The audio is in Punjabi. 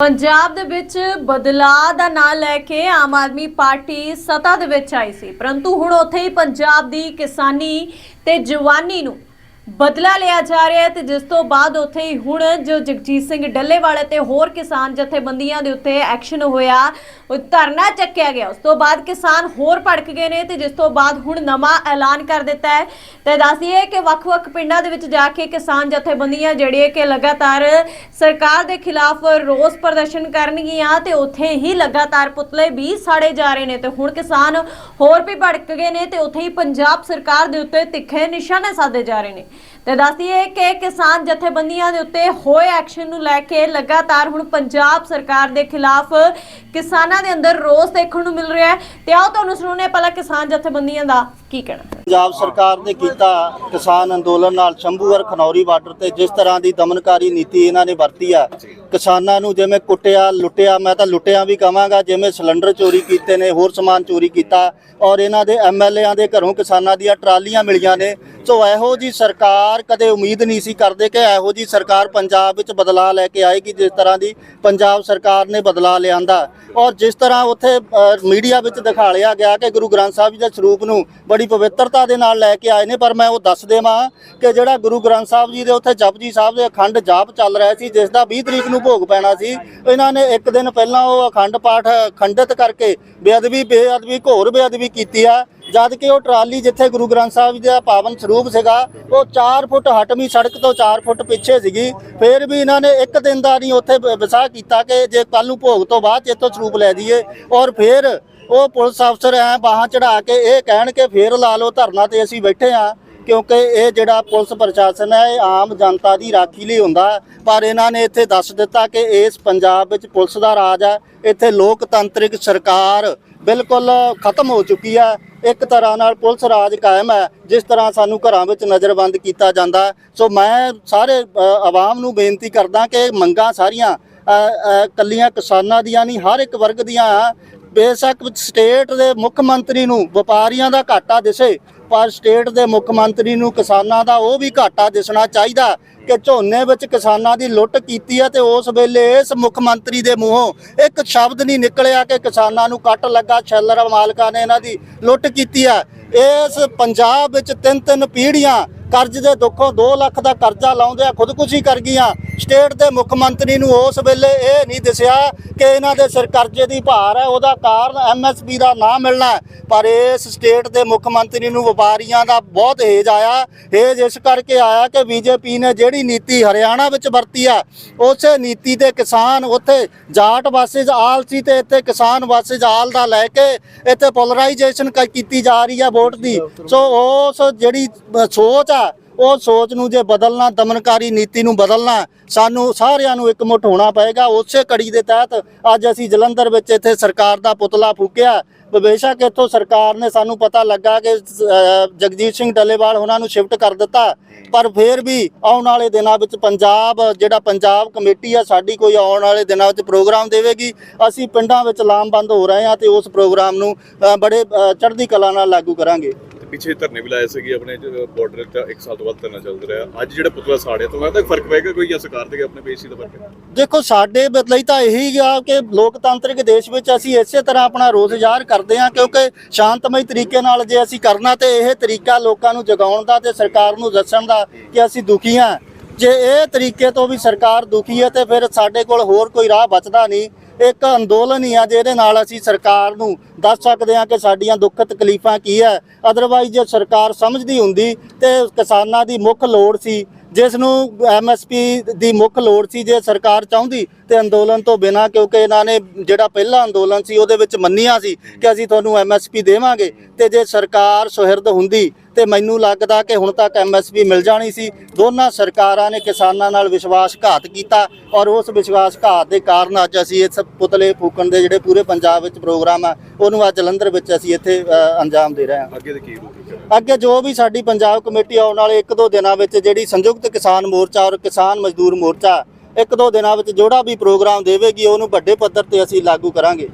ਪੰਜਾਬ ਦੇ ਵਿੱਚ ਬਦਲਾਅ ਦਾ ਨਾਂ ਲੈ ਕੇ ਆਮ ਆਦਮੀ ਪਾਰਟੀ ਸੱਤਾ ਦੇ ਵਿੱਚ ਆਈ ਸੀ, ਪਰੰਤੂ ਹੁਣ ਉੱਥੇ ਹੀ ਪੰਜਾਬ ਦੀ ਕਿਸਾਨੀ ਤੇ ਜਵਾਨੀ ਨੂੰ ਬਦਲਾ ਲਿਆ ਜਾ ਰਿਹਾ ਹੈ ਤੇ ਜਿਸ ਤੋਂ ਬਾਅਦ ਉੱਥੇ ਹੀ ਹੁਣ ਜੋ ਜਗਜੀਤ ਸਿੰਘ ਡੱਲੇਵਾਲੇ ਤੇ ਹੋਰ ਕਿਸਾਨ ਜਥੇਬੰਦੀਆਂ ਦੇ ਉੱਤੇ ਐਕਸ਼ਨ ਹੋਇਆ ਧਰਨਾ ਚੱਕਿਆ ਗਿਆ। ਉਸ ਤੋਂ ਬਾਅਦ ਕਿਸਾਨ ਹੋਰ ਭੜਕ ਗਏ ਨੇ ਤੇ ਜਿਸ ਤੋਂ ਬਾਅਦ ਹੁਣ ਨਵਾਂ ਐਲਾਨ ਕਰ ਦਿੱਤਾ ਹੈ। ਤੇ ਦੱਸਦੀਏ ਕਿ ਵੱਖ-ਵੱਖ ਪਿੰਡਾਂ ਦੇ ਵਿੱਚ ਜਾ ਕੇ ਕਿਸਾਨ ਜਥੇਬੰਦੀਆਂ ਜਿਹੜੀਆਂ ਕਿ ਲਗਾਤਾਰ ਸਰਕਾਰ ਦੇ ਖਿਲਾਫ ਰੋਸ ਪ੍ਰਦਰਸ਼ਨ ਕਰਨਗੀਆਂ ਤੇ ਉੱਥੇ ਹੀ ਲਗਾਤਾਰ ਪੁਤਲੇ ਵੀ ਸਾੜੇ ਜਾ ਰਹੇ ਨੇ। ਤੇ ਹੁਣ ਕਿਸਾਨ ਹੋਰ ਵੀ ਭੜਕ ਗਏ ਨੇ ਤੇ ਉੱਥੇ ਹੀ ਪੰਜਾਬ ਸਰਕਾਰ ਦੇ ਉੱਤੇ ਤਿੱਖੇ ਨਿਸ਼ਾਨੇ ਸਾਧੇ ਜਾ ਰਹੇ ਨੇ। ਤੇ ਦੱਸਦੀਏ ਕਿ ਕਿਸਾਨ ਜਥੇਬੰਦੀਆਂ ਦੇ ਉੱਤੇ ਹੋਏ ਐਕਸ਼ਨ ਨੂੰ ਲੈ ਕੇ ਲਗਾਤਾਰ ਹੁਣ ਪੰਜਾਬ ਸਰਕਾਰ ਦੇ ਖਿਲਾਫ ਕਿਸਾਨਾਂ ਦੇ ਅੰਦਰ ਰੋਸ ਦੇਖਣ ਨੂੰ ਮਿਲ ਰਿਹਾ ਹੈ। ਤੇ ਆਓ ਤੁਹਾਨੂੰ ਸੁਣਾਉਂਦੇ ਹਾਂ ਪਹਿਲਾਂ ਕਿਸਾਨ ਜਥੇਬੰਦੀਆਂ ਦਾ ਕੀ ਕਹਿਣਾ। ਹੈ ਪੰਜਾਬ ਸਰਕਾਰ ਨੇ ਕੀਤਾ ਕਿਸਾਨ ਅੰਦੋਲਨ ਨਾਲ ਸ਼ੰਭੂਵਰ ਖਨੌਰੀ ਬਾਰਡਰ ਤੇ ਜਿਸ ਤਰ੍ਹਾਂ ਦੀ ਦਮਨਕਾਰੀ ਨੀਤੀ ਇਹਨਾਂ ਨੇ ਵਰਤੀ ਆ ਕਿਸਾਨਾਂ ਨੂੰ ਜਿਵੇਂ ਕੁੱਟਿਆ, ਲੁੱਟਿਆ, ਮੈਂ ਤਾਂ ਲੁੱਟਿਆ ਵੀ ਕਵਾਂਗਾ, ਜਿਵੇਂ ਸਿਲੰਡਰ ਚੋਰੀ ਕੀਤੇ ਨੇ, ਹੋਰ ਸਮਾਨ ਚੋਰੀ ਕੀਤਾ ਔਰ ਇਹਨਾਂ ਦੇ ਐਮਐਲਏਆਂ ਦੇ ਘਰੋਂ ਕਿਸਾਨਾਂ ਦੀਆਂ ਟਰਾਲੀਆਂ ਮਿਲੀਆਂ ਨੇ। ਸੋ ਇਹੋ ਜੀ ਸਰਕਾਰ ਕਦੇ ਉਮੀਦ ਨਹੀਂ ਸੀ ਕਰਦੇ ਕਿ ਇਹੋ ਜੀ ਸਰਕਾਰ ਪੰਜਾਬ ਵਿੱਚ ਬਦਲਾਅ ਲੈ ਕੇ ਆਏਗੀ, ਜਿਸ ਤਰ੍ਹਾਂ ਦੀ ਪੰਜਾਬ ਸਰਕਾਰ ਨੇ ਬਦਲਾਅ ਲਿਆਂਦਾ। ਔਰ ਜਿਸ ਤਰ੍ਹਾਂ ਉੱਥੇ ਮੀਡੀਆ ਵਿੱਚ ਦਿਖਾਲਿਆ ਗਿਆ ਕਿ ਗੁਰੂ ਗ੍ਰੰਥ ਸਾਹਿਬ ਜੀ ਦੇ ਸਰੂਪ ਨੂੰ ਬੜੀ ਪਵਿੱਤਰਤਾ ਦੇ ਨਾਲ ਲੈ ਕੇ ਆਏ ਨੇ, ਪਰ ਮੈਂ ਉਹ ਦੱਸ ਦੇਵਾਂ ਕਿ ਜਿਹੜਾ ਗੁਰੂ ਗ੍ਰੰਥ ਸਾਹਿਬ ਜੀ ਦੇ ਉੱਥੇ ਜਪਜੀ ਸਾਹਿਬ ਦੇ ਅਖੰਡ ਜਾਪ ਚੱਲ ਰਿਹਾ ਸੀ, ਜਿਸ ਦਾ 20 ਤਰੀਕ ਨੂੰ ਭੋਗ ਪੈਣਾ ਸੀ। ਇਹਨਾਂ ਨੇ ਇੱਕ ਦਿਨ ਪਹਿਲਾਂ ਉਹ ਅਖੰਡ ਪਾਠ ਖੰਡਿਤ ਕਰਕੇ ਬੇਅਦਬੀ ਬੇਅਦਬੀ, ਘੋਰ ਬੇਅਦਬੀ ਕੀਤੀ ਆ। ਜਦ ਕਿ ਉਹ ਟਰਾਲੀ ਜਿੱਥੇ ਗੁਰੂ ਗ੍ਰੰਥ ਸਾਹਿਬ ਜੀ ਦਾ ਪਾਵਨ ਸਰੂਪ ਸੀਗਾ, ਉਹ 4 ਫੁੱਟ ਹਟਵੀਂ ਸੜਕ ਤੋਂ 4 ਫੁੱਟ ਪਿੱਛੇ ਸੀਗੀ। ਫਿਰ ਵੀ ਇਹਨਾਂ ਨੇ ਇੱਕ ਦਿਨ ਦਾ ਨਹੀਂ ਉੱਥੇ ਬ- ਵਿਸਾਹ ਕੀਤਾ ਕਿ ਜੇ ਕੱਲ ਨੂੰ ਭੋਗ ਤੋਂ ਬਾਅਦ ਚ ਇੱਥੋਂ ਸਰੂਪ ਲੈ ਜਾਈਏ। ਔਰ ਫੇਰ ਉਹ ਪੁਲਿਸ ਅਫਸਰ ਐ ਬਾਹਾਂ ਚੜਾ ਕੇ ਇਹ ਕਹਿਣ ਕਿ ਫੇਰ ਲਾ ਲਓ, ਧਰਨਾ ਤੇ ਅਸੀਂ ਬੈਠੇ ਆ। ਕਿਉਂਕਿ ਇਹ ਜਿਹੜਾ ਪੁਲਿਸ ਪ੍ਰਸ਼ਾਸਨ ਹੈ ਇਹ ਆਮ ਜਨਤਾ ਦੀ ਰਾਖੀ ਲਈ ਹੁੰਦਾ ਪਰ ਇਹਨਾਂ ਨੇ ਇੱਥੇ ਦੱਸ ਦਿੱਤਾ ਕਿ ਇਸ ਪੰਜਾਬ ਵਿੱਚ ਪੁਲਿਸ ਦਾ ਰਾਜ ਹੈ। ਇੱਥੇ ਲੋਕਤੰਤਰਿਕ ਸਰਕਾਰ ਬਿਲਕੁਲ ਖਤਮ ਹੋ ਚੁੱਕੀ ਹੈ। ਇੱਕ ਤਰ੍ਹਾਂ ਨਾਲ ਪੁਲਿਸ ਰਾਜ ਕਾਇਮ ਹੈ ਜਿਸ ਤਰ੍ਹਾਂ ਸਾਨੂੰ ਘਰਾਂ ਵਿੱਚ ਨਜ਼ਰਬੰਦ ਕੀਤਾ ਜਾਂਦਾ ਸੋ ਮੈਂ ਸਾਰੇ ਆਵਾਮ ਨੂੰ ਬੇਨਤੀ ਕਰਦਾ ਕਿ ਮੰਗਾਂ ਸਾਰੀਆਂ ਅ, ਕੱਲੀਆਂ ਕਿਸਾਨਾਂ ਦੀਆਂ ਨਹੀਂ ਹਰ ਇੱਕ ਵਰਗ ਦੀਆਂ ਆ। ਬੇਸ਼ੱਕ ਸਟੇਟ ਦੇ ਮੁੱਖ ਮੰਤਰੀ ਨੂੰ ਵਪਾਰੀਆਂ ਦਾ ਘਾਟਾ ਦਿਸੇ, ਪਰ ਸਟੇਟ ਦੇ ਮੁੱਖ ਮੰਤਰੀ ਨੂੰ ਕਿਸਾਨਾਂ ਦਾ ਉਹ ਵੀ ਘਾਟਾ ਦਿਸਣਾ ਚਾਹੀਦਾ ਕਿ ਝੋਨੇ ਵਿੱਚ ਕਿਸਾਨਾਂ ਦੀ ਲੁੱਟ ਕੀਤੀ ਹੈ ਤੇ ਉਸ ਵੇਲੇ ਇਸ ਮੁੱਖ ਮੰਤਰੀ ਦੇ ਮੂੰਹੋਂ ਇੱਕ ਸ਼ਬਦ ਨਹੀਂ ਨਿਕਲਿਆ ਕਿ ਕਿਸਾਨਾਂ ਨੂੰ ਕੱਟ ਲੱਗਾ, ਛੈਲਰ ਮਾਲਕਾਂ ਨੇ ਇਹਨਾਂ ਦੀ ਲੁੱਟ ਕੀਤੀ ਹੈ ਇਸ ਪੰਜਾਬ ਵਿੱਚ ਤਿੰਨ ਤਿੰਨ ਪੀੜ੍ਹੀਆਂ ਕਰਜ਼ ਦੇ ਦੁੱਖੋਂ 2 ਲੱਖ ਦਾ ਕਰਜ਼ਾ ਲਾਉਂਦੇ ਆ ਖੁਦਕੁਸ਼ੀ ਕਰ ਗਈਆਂ। ਸਟੇਟ ਦੇ ਮੁੱਖ ਮੰਤਰੀ ਨੂੰ ਉਸ ਵੇਲੇ ਇਹ ਨਹੀਂ ਦਿਸਿਆ ਕਿ ਇਹਨਾਂ ਦੇ ਸਿਰ ਕਰਜ਼ੇ ਦੀ ਭਾਰ ਹੈ। ਉਹਦਾ ਕਾਰਨ ਐਮਐਸਪੀ ਦਾ ਨਾ ਮਿਲਣਾ। ਪਰ ਇਸ ਸਟੇਟ ਦੇ ਮੁੱਖ ਮੰਤਰੀ ਨੂੰ ਵਪਾਰੀਆਂ ਦਾ ਬਹੁਤ ਹੇਜ ਆਇਆ। ਹੇਜ ਇਸ ਕਰਕੇ ਆਇਆ ਕਿ ਬੀਜੇਪੀ ਨੇ ਜਿਹੜੀ ਨੀਤੀ ਹਰਿਆਣਾ ਵਿੱਚ ਵਰਤੀ ਆ ਉਸੇ ਨੀਤੀ ਤੇ ਕਿਸਾਨ ਉੱਥੇ ਜਾਟ ਵਾਸਿਸ ਆਲ ਸੀ ਤੇ ਇੱਥੇ ਕਿਸਾਨ ਵਾਸਿਸ ਆਲ ਦਾ ਲੈ ਕੇ ਇੱਥੇ ਪੋਲਰਾਈਜੇਸ਼ਨ ਕੀਤੀ ਜਾ ਰਹੀ ਆ ਵੋਟ ਦੀ। ਸੋ ਉਸ ਜਿਹੜੀ ਸੋਚ ਆ ਉਹ ਸੋਚ ਨੂੰ ਜੇ ਬਦਲਣਾ, ਦਮਨਕਾਰੀ ਨੀਤੀ ਨੂੰ ਬਦਲਣਾ, ਸਾਨੂੰ ਸਾਰਿਆਂ ਨੂੰ ਇਕਮੁੱਠ ਹੋਣਾ ਪਏਗਾ। ਉਸੇ ਕੜੀ ਦੇ ਤਹਿਤ ਅੱਜ ਅਸੀਂ ਜਲੰਧਰ ਵਿੱਚ ਇੱਥੇ ਸਰਕਾਰ ਦਾ ਪੁਤਲਾ ਫੂਕਿਆ। ਬੇਸ਼ੱਕ ਇੱਥੋਂ ਸਰਕਾਰ ਨੇ ਸਾਨੂੰ ਪਤਾ ਲੱਗਾ ਕਿ ਜਗਜੀਤ ਸਿੰਘ ਡੱਲੇਵਾਲ ਉਹਨਾਂ ਨੂੰ ਸ਼ਿਫਟ ਕਰ ਦਿੱਤਾ। ਪਰ ਫਿਰ ਵੀ ਆਉਣ ਵਾਲੇ ਦਿਨਾਂ ਵਿੱਚ ਪੰਜਾਬ, ਜਿਹੜਾ ਪੰਜਾਬ ਕਮੇਟੀ ਆ, ਸਾਡੀ ਕੋਈ ਆਉਣ ਵਾਲੇ ਦਿਨਾਂ ਵਿੱਚ ਪ੍ਰੋਗਰਾਮ ਦੇਵੇਗੀ। ਅਸੀਂ ਪਿੰਡਾਂ ਵਿੱਚ ਲਾਮਬੰਦ ਹੋ ਰਹੇ ਹਾਂ ਤੇ ਉਸ ਪ੍ਰੋਗਰਾਮ ਨੂੰ ਬੜੇ ਚੜ੍ਹਦੀ ਕਲਾ ਨਾਲ ਲਾਗੂ ਕਰਾਂਗੇ। ਪਿੱਛੇ ਧਰਨੇ ਵੀ ਲਾਏ ਸੀਗੇ ਆਪਣੇ ਬਾਰਡਰ ਤੇ ਇੱਕ ਸਾਲ ਤੋਂ ਬਾਅਦ ਧਰਨਾ ਚੱਲ ਰਿਹਾ। ਅੱਜ ਜਿਹੜਾ ਪੁਤਲਾ ਸਾੜਿਆ ਤੋਂ ਲੱਗਦਾ ਫ਼ਰਕ ਪਏਗਾ ਕੋਈ ਜਾਂ ਸਰਕਾਰ ਤੇ ਆਪਣੇ ਪੇਸ਼ੀ ਦਾ ਫ਼ਰਕ ਦੇਖੋ, ਸਾਡੇ ਲਈ ਤਾਂ ਇਹੀ ਆ ਕਿ ਲੋਕਤੰਤਰਿਕ ਦੇਸ਼ ਵਿੱਚ ਅਸੀਂ ਇਸੇ ਤਰ੍ਹਾਂ ਆਪਣਾ ਰੋਜ਼ ਜ਼ਾਹਰ ਕਰਦੇ ਹਾਂ, ਕਿਉਂਕਿ ਸ਼ਾਂਤਮਈ ਤਰੀਕੇ ਨਾਲ ਜੇ ਅਸੀਂ ਕਰਨਾ ਤੇ ਇਹ ਤਰੀਕਾ ਲੋਕਾਂ ਨੂੰ ਜਗਾਉਣ ਦਾ ਤੇ ਸਰਕਾਰ ਨੂੰ ਦੱਸਣ ਦਾ ਕਿ ਅਸੀਂ ਦੁਖੀ ਹਾਂ। ਜੇ ਇਹ ਤਰੀਕੇ ਤੋਂ ਵੀ ਸਰਕਾਰ ਦੁਖੀ ਹੈ ਤੇ ਫਿਰ ਸਾਡੇ ਕੋਲ ਹੋਰ ਕੋਈ ਰਾਹ ਬਚਦਾ ਨਹੀਂ। ਇੱਕ ਅੰਦੋਲਨ ਹੀ ਆ ਜਿਹਦੇ ਨਾਲ ਅਸੀਂ ਸਰਕਾਰ ਨੂੰ ਦੱਸ ਸਕਦੇ ਹਾਂ ਕਿ ਸਾਡੀਆਂ ਦੁੱਖ ਤਕਲੀਫਾਂ ਕੀ ਹੈ। ਅਦਰਵਾਈਜ਼ ਜੇ ਸਰਕਾਰ ਸਮਝਦੀ ਹੁੰਦੀ ਤੇ ਕਿਸਾਨਾਂ ਦੀ ਮੁੱਖ ਲੋੜ ਸੀ ਜਿਸ ਨੂੰ ਐਮਐਸਪੀ ਦੀ ਮੁੱਖ ਲੋੜ ਸੀ ਜੇ ਸਰਕਾਰ ਚਾਹੁੰਦੀ ਤੇ ਅੰਦੋਲਨ ਤੋਂ ਬਿਨਾ, ਕਿਉਂਕਿ ਇਹਨਾਂ ਨੇ ਜਿਹੜਾ ਪਹਿਲਾ ਅੰਦੋਲਨ ਸੀ ਉਹਦੇ ਵਿੱਚ ਮੰਨਿਆ ਸੀ ਕਿ ਅਸੀਂ ਤੁਹਾਨੂੰ ਐਮਐਸਪੀ ਦੇਵਾਂਗੇ ਤੇ ਜੇ ਸਰਕਾਰ ਸੁਹਿਰਦ ਹੁੰਦੀ ਤੇ ਮੈਨੂੰ ਲੱਗਦਾ ਕਿ ਹੁਣ ਤੱਕ ਐਮਐਸਪੀ ਮਿਲ ਜਾਣੀ ਸੀ। ਦੋਨਾਂ ਸਰਕਾਰਾਂ ਨੇ ਕਿਸਾਨਾਂ ਨਾਲ ਵਿਸ਼ਵਾਸਘਾਤ ਕੀਤਾ ਔਰ ਉਸ ਵਿਸ਼ਵਾਸਘਾਤ ਦੇ ਕਾਰਨ ਅੱਜ ਅਸੀਂ ਇਸ ਪੁਤਲੇ ਫੂਕਣ ਦੇ ਜਿਹੜੇ ਪੂਰੇ ਪੰਜਾਬ ਵਿੱਚ ਪ੍ਰੋਗਰਾਮ ਆ, ਉਹਨੂੰ ਅੱਜ ਜਲੰਧਰ ਵਿੱਚ ਅਸੀਂ ਇੱਥੇ ਅੰਜਾਮ ਦੇ ਰਹੇ ਹਾਂ। ਅੱਗੇ ਦੇ ਕੀ ਰੂਪ ਅੱਗੇ ਜੋ ਵੀ ਸਾਡੀ ਪੰਜਾਬ ਕਮੇਟੀ ਆਉਣ ਵਾਲੇ ਇੱਕ ਦੋ ਦਿਨਾਂ ਵਿੱਚ ਜਿਹੜੀ ਸੰਯੁਕਤ ਕਿਸਾਨ ਮੋਰਚਾ ਔਰ ਕਿਸਾਨ ਮਜ਼ਦੂਰ ਮੋਰਚਾ ਇੱਕ ਦੋ ਦਿਨਾਂ ਵਿੱਚ ਜਿਹੜਾ ਵੀ ਪ੍ਰੋਗਰਾਮ ਦੇਵੇਗੀ, ਉਹਨੂੰ ਵੱਡੇ ਪੱਧਰ ਤੇ ਅਸੀਂ ਲਾਗੂ ਕਰਾਂਗੇ।